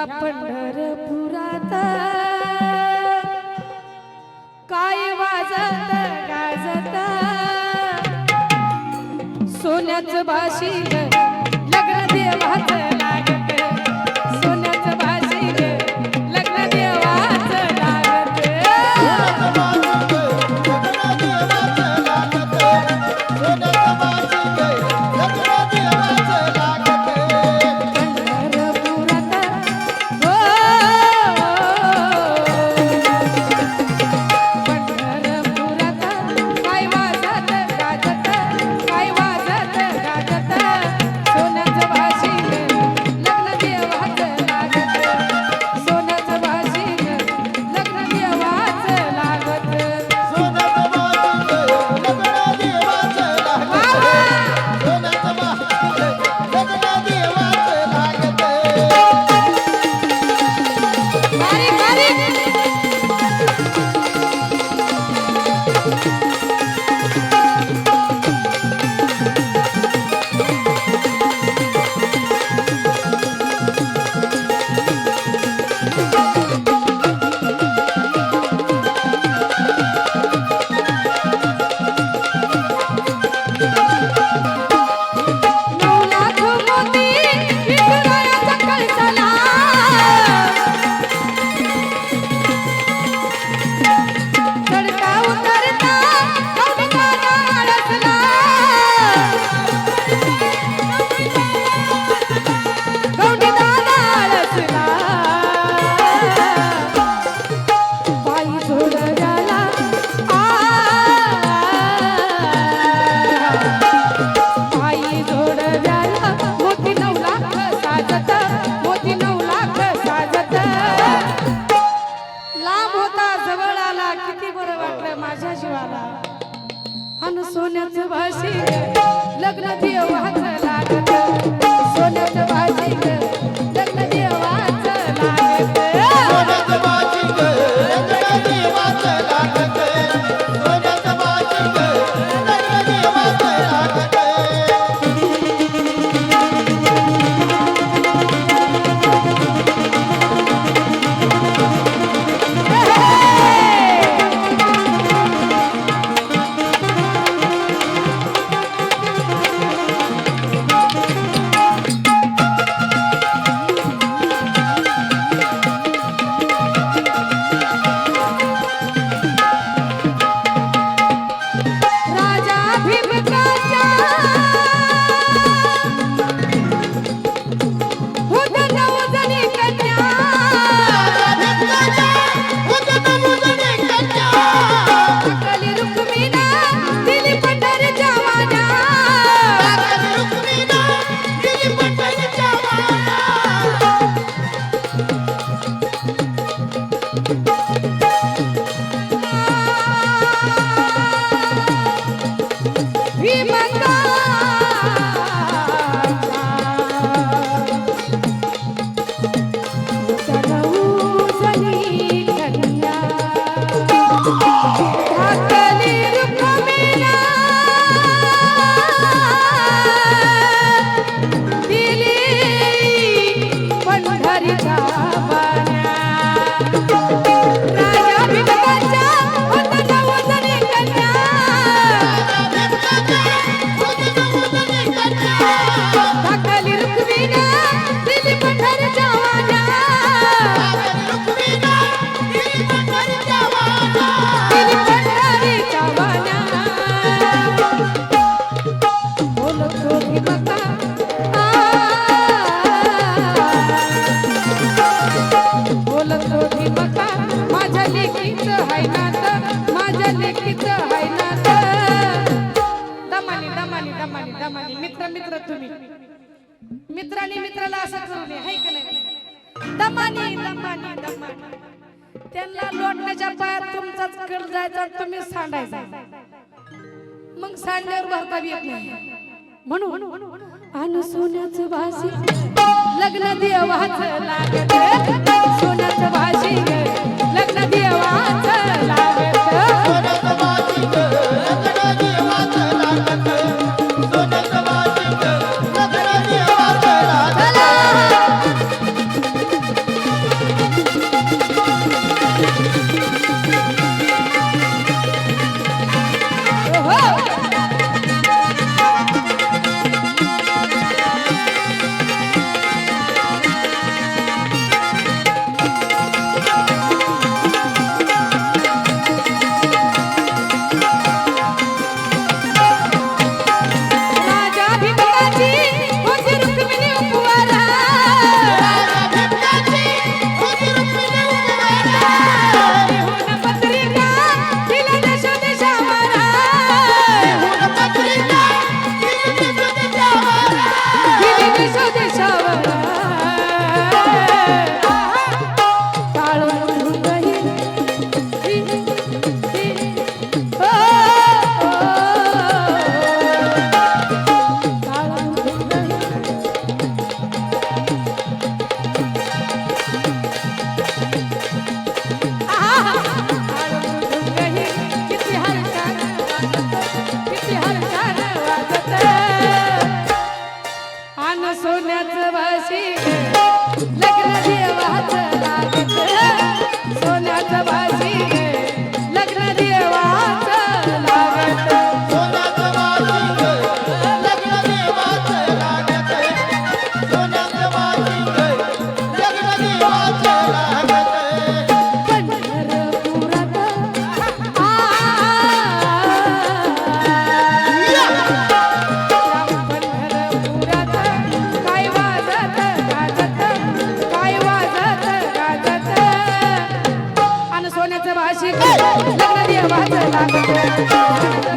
ह्या पंढरपुरात. काय वाजत गाजत. सोन्याच भाषी लग्न देवाचं. आणि सोन्याचं भाषी लग्न देव झाला करत तुम्ही? मित्राने मित्राला असं करू नये हाय का नाही? दमानी दमानी दमानी. त्यांना लोटण्याच्या पायात तुमचाच कड जायचा तुम्ही सांडायचा. मग सांडल्यावर भरता येत नाही. म्हणून आणि सोन्याचं भासी लग्न देवाच लागत. सोन्याच भासी लग्न देवाच 来，再来，再来，再。